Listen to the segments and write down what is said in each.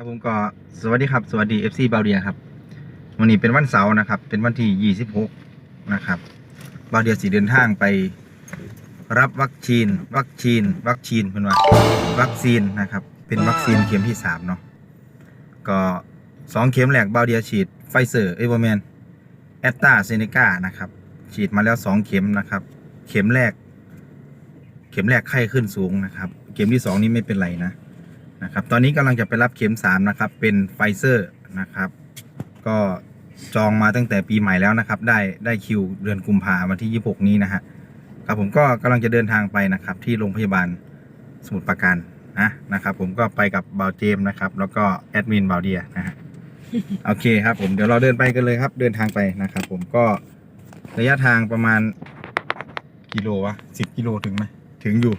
ครับผมก็สวัสดีครับ สวัสดี FC บาเดียครับ วันนี้เป็นวันเสาร์นะครับ เป็นวันที่ 26 นะครับบาเดียสีเดินทางไป รับวัคซีน วัคซีน วัคซีนเป็นว่าวัคซีนนะครับ เป็นวัคซีนเข็มที่ 3 เนาะก็สองเข็มแรกบาเดียฉีดไฟเซอร์เอเวอร์แมนแอตตาเซเนกานะครับ ฉีดมาแล้ว 2 เข็มนะครับ เข็มแรก เข็มแรกไข้ขึ้นสูงนะครับ เข็มที่ 2 นี่ไม่เป็นไรนะ นะครับ ตอนนี้กำลังจะไปรับเข็ม3นะครับ เป็นไฟเซอร์นะครับ ก็จองมาตั้งแต่ปีใหม่แล้วนะครับ ได้ได้คิวเดือนกุมภาวันที่ 26 นี้นะฮะครับผมก็กำลังจะเดินทางไปนะครับ ที่โรงพยาบาลสมุทรปราการนะนะครับ ผมก็ไปกับบาวเจมนะครับ แล้วก็แอดมินบาวเดียนะฮะโอเคครับผมเดี๋ยวเราเดินไปกันเลยครับ เดินทางไปนะครับ ผมก็ระยะทางประมาณกิโลวะสิบกิโลถึงไหมถึงอยู่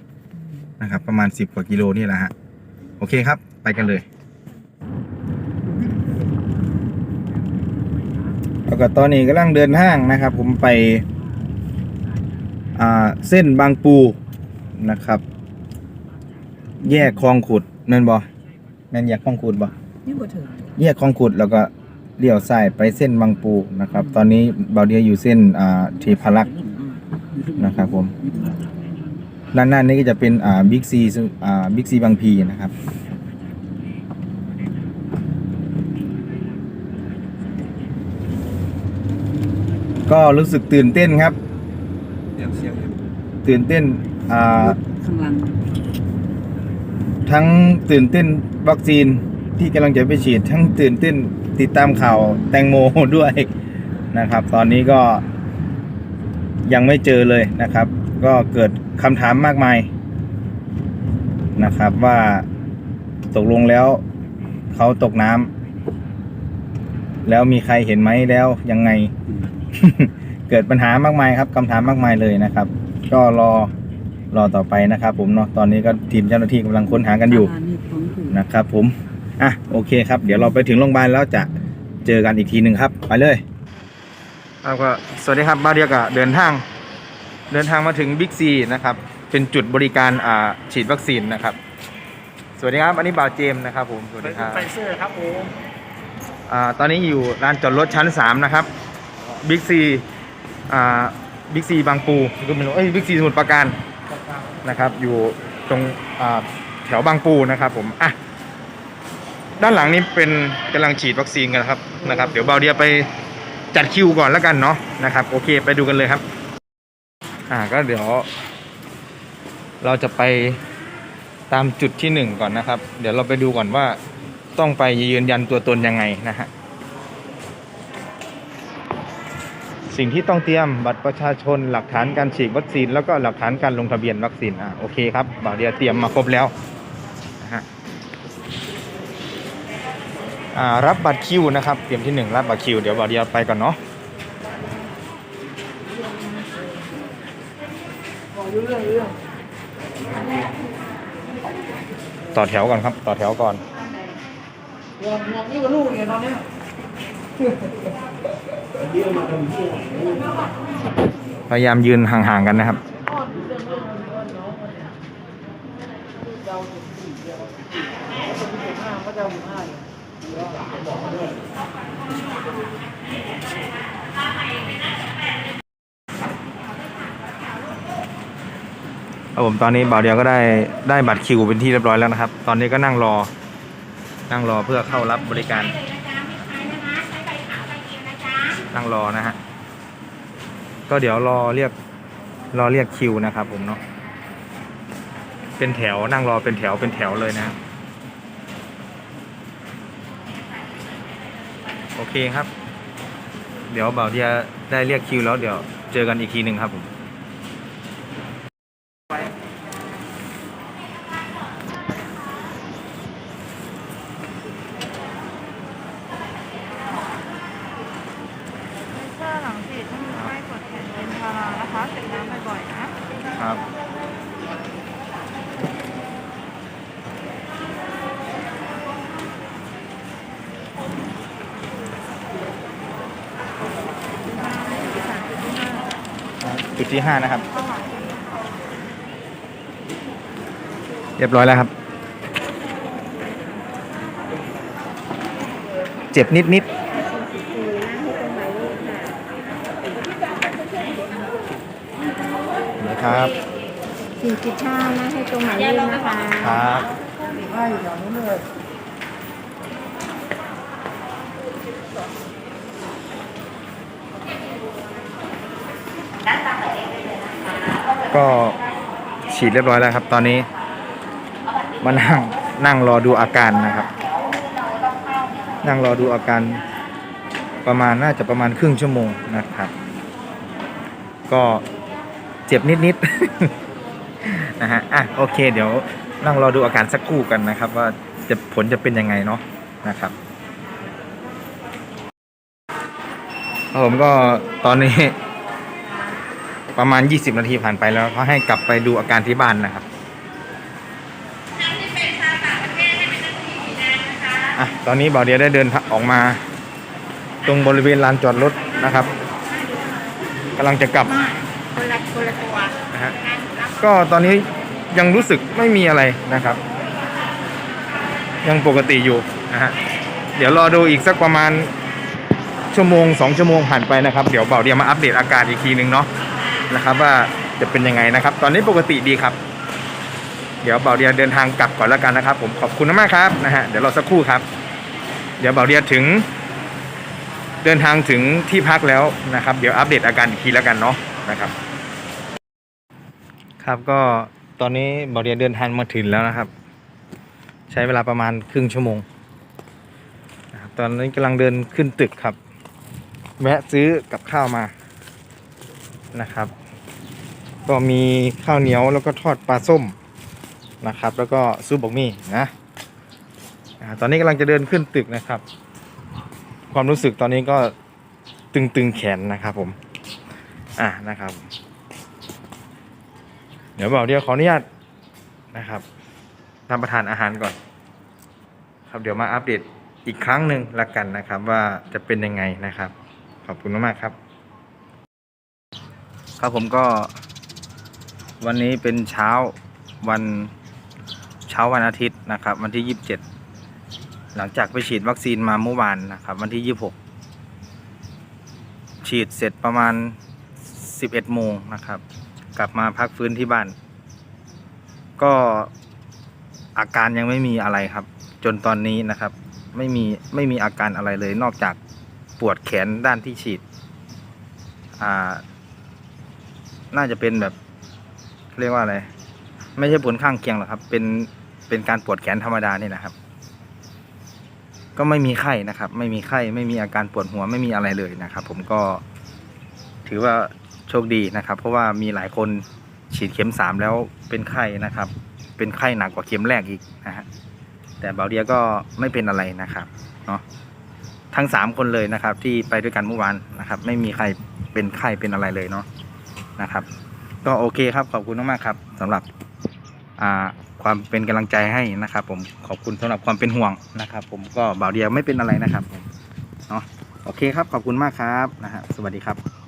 นะครับ ประมาณสิบกว่ากิโลนี่แหละฮะ โอเคครับ ไปกันเลย แล้วก็ตอนนี้กำลังเดินทางนะครับ ผมไปอ่าเส้นบางปูนะครับ แยกคลองขุดแม่นบอแม่นแยกคลองขุดบอนี่บ่ถึงแยกคลองขุดแล้วก็เลี้ยวซ้ายไปเส้นบางปูนะครับ ตอนนี้เบาเดียอยู่เส้นอ่าทีพารักษ์นะครับผม ด้านหน้านี้ก็จะเป็นอ่าบิ๊กซีอ่าบิ๊กซีบางพีนะครับก็รู้สึกตื่นเต้นครับ ตื่นเต้นอ่าข้างหลังทั้งตื่นเต้นวัคซีนที่กำลังจะไปฉีด ทั้งตื่นเต้นติดตามข่าวแตงโมด้วยนะครับ ตอนนี้ก็ยังไม่เจอเลยนะครับ ก็เกิดคำถามมากมายนะครับว่าตกลงแล้วเขาตกน้ำแล้วมีใครเห็นไหมแล้วยังไง เกิดปัญหามากมายครับคำถามมากมายเลยนะครับ ก็รอรอต่อไปนะครับ ผมเนาะตอนนี้ก็ทีมเจ้าหน้าที่กำลังค้นหากันอยู่นะครับ ผมอะโอเคครับ เดี๋ยวเราไปถึงโรงพยาบาลแล้วจะเจอกันอีกทีหนึ่งครับ ไปเลยครับก็สวัสดีครับบ้าเดียกะเดินทาง เดินทางมาถึงบิ๊กซีนะครับ เป็นจุดบริการอ่าฉีดวัคซีนนะครับ สวัสดีครับ อันนี้บ่าวเจมส์นะครับผม สวัสดีครับไฟเซอร์ครับผมอ่าตอนนี้อยู่ลานจอดรถชั้น 3 นะครับ บิ๊กซีอ่าบิ๊กซีบางปูก็ไม่รู้เอ้ยบิ๊กซีสมุทรปราการนะครับ อยู่ตรงอ่าแถวบางปูนะครับผม อะ ด้านหลังนี้เป็นกำลังฉีดวัคซีนกันครับนะครับ เดี๋ยวเบาเดียไปจัดคิวก่อนแล้วกันเนาะนะครับ โอเค ไปดูกันเลยครับ อ่าก็เดี๋ยว เราจะไปตามจุดที่หนึ่งก่อนนะครับ เดี๋ยวเราไปดูก่อนว่าต้องไปยืนยันตัวตนยังไงนะฮะสิ่งที่ต้องเตรียมบัตรประชาชนหลักฐานการฉีดวัคซีน แล้วก็หลักฐานการลงทะเบียนวัคซีนอะโอเคครับบ่าวเดียเตรียมมาครบแล้วนะฮะอ่ารับบัตรคิวนะครับเตรียมที่หนึ่งรับบัตรคิวเดี๋ยวบ่าวเดียไปก่อนเนาะ ต่อแถวก่อนครับ ต่อแถวก่อนงงงนี่กับลูกเนี่ยตอนเนี้ยพยายามยืนห่างๆกันนะครับ ครับผมตอนนี้บ่าวเดียวก็ได้ได้บัตรคิวเป็นที่เรียบร้อยแล้วนะครับ ตอนนี้ก็นั่งรอ นั่งรอเพื่อเข้ารับบริการ นั่งรอนะฮะก็เดี๋ยวรอเรียกรอเรียกคิวนะครับ ผมเนาะเป็นแถวนั่งรอเป็นแถวเป็นแถวเลยนะครับโอเคครับ เดี๋ยวบ่าวเดียได้เรียกคิวแล้วเดี๋ยวเจอกันอีกทีหนึ่งครับผม เสื้อหลังฉีดถ้ามีไข้กดแขนเป็นพารานะคะเสร็จน้ำบ่อยๆนะ ครับ จุดที่ห้านะครับ เรียบร้อยแล้วครับจ็บนิดนิดคือหน้าให้ตรงหมายเลขค่ะๆนะครับสี่จุดห้าหน้าให้ตรงหมายเลขนะคะครับ ใช่อย่างนู้นเลย ก็ฉีดเรียบร้อยแล้วครับ ตอนนี้มานั่งนั่งรอดูอาการนะครับ นั่งรอดูอาการประมาณน่าจะประมาณครึ่งชั่วโมงนะครับ ก็เจ็บนิดๆนะฮะอะโอเค เดี๋ยวนั่งรอดูอาการสักครู่กันนะครับ ว่าจะผลจะเป็นยังไงเนาะนะครับผมก็ตอนนี้ ประมาณ 20 นาทีผ่านไปแล้วเขาให้กลับไปดูอาการที่บ้านนะครับอะตอนนี้บ่าวเดียได้เดินออกมา ตรงบริเวณลานจอดรถนะครับกำลังจะกลับคนละคนละตัวนะฮะก็ตอนนี้ยังรู้สึกไม่มีอะไรนะครับ ยังปกติอยู่นะฮะเดี๋ยวรอดูอีกสักประมาณชั่วโมงสองชั่วโมงผ่านไปนะครับ เดี๋ยวเบาเดียมาอัปเดตอาการอีกทีนึงเนาะ นะครับ ว่าจะเป็นยังไงนะครับ ตอนนี้ปกติดีครับ เดี๋ยวเบาเดียเดินทางกลับก่อนแล้วกันนะครับ ผมขอบคุณมากครับนะฮะเดี๋ยวเราสักครู่ครับ เดี๋ยวเบาเดียถึง เดินทางถึงที่พักแล้วนะครับ เดี๋ยวอัปเดตอาการอีกทีแล้วกันเนาะนะครับ ครับก็ตอนนี้บอเรียเดินทางมาถึงแล้วนะครับ ใช้เวลาประมาณครึ่งชั่วโมงนะครับตอนนี้กำลังเดินขึ้นตึกครับ แวะซื้อกับข้าวมานะครับ ก็มีข้าวเหนียวแล้วก็ทอดปลาส้มนะครับ แล้วก็ซุปบกมี่นะอ่าตอนนี้กำลังจะเดินขึ้นตึกนะครับ ความรู้สึกตอนนี้ก็ตึงๆแขนนะครับผม อ่านะครับ เดี๋ยวบอกเดี๋ยวขออนุญาตนะครับรับประทานอาหารก่อน ครับเดี๋ยวมาอัปเดตอีกครั้งหนึ่งละกันนะครับ ว่าจะเป็นยังไงนะครับ ขอบคุณมากๆครับ ครับผมก็ วันนี้เป็นเช้าวันเช้าวันอาทิตย์นะครับ วันที่ยี่สิบเจ็ดหลังจากไปฉีดวัคซีนมาเมื่อวานนะครับ วันที่ยี่สิบหกฉีดเสร็จประมาณสิบเอ็ดโมงนะครับ กลับมาพักฟื้นที่บ้าน ก็อาการยังไม่มีอะไรครับ จนตอนนี้นะครับ ไม่มีไม่มีอาการอะไรเลย นอกจากปวดแขนด้านที่ฉีด อ่า น่าจะเป็นแบบ เรียกว่าอะไร ไม่ใช่ผลข้างเคียงหรอกครับ เป็นเป็นการปวดแขนธรรมดานี่นะครับ ก็ไม่มีไข้นะครับ ไม่มีไข้ไม่มีอาการปวดหัวไม่มีอะไรเลยนะครับ ผมก็ ถือว่าโชคดีนะครับ เพราะว่ามีหลายคนฉีดเข็มสามแล้วเป็นไข้นะครับ เป็นไข้หนักกว่าเข็มแรกอีกนะฮะแต่เบาเดียก็ไม่เป็นอะไรนะครับเนาะทั้งสามคนเลยนะครับ ที่ไปด้วยกันเมื่อวานนะครับ ไม่มีใครเป็นไข้เป็นอะไรเลยเนาะนะครับ ก็โอเคครับขอบคุณมากๆครับสำหรับความเป็นกำลังใจให้นะครับ ผมขอบคุณสำหรับความเป็นห่วงนะครับ ผมก็เบาเดียวไม่เป็นอะไรนะครับผมเนาะโอเคครับขอบคุณมากครับนะฮะสวัสดีครับ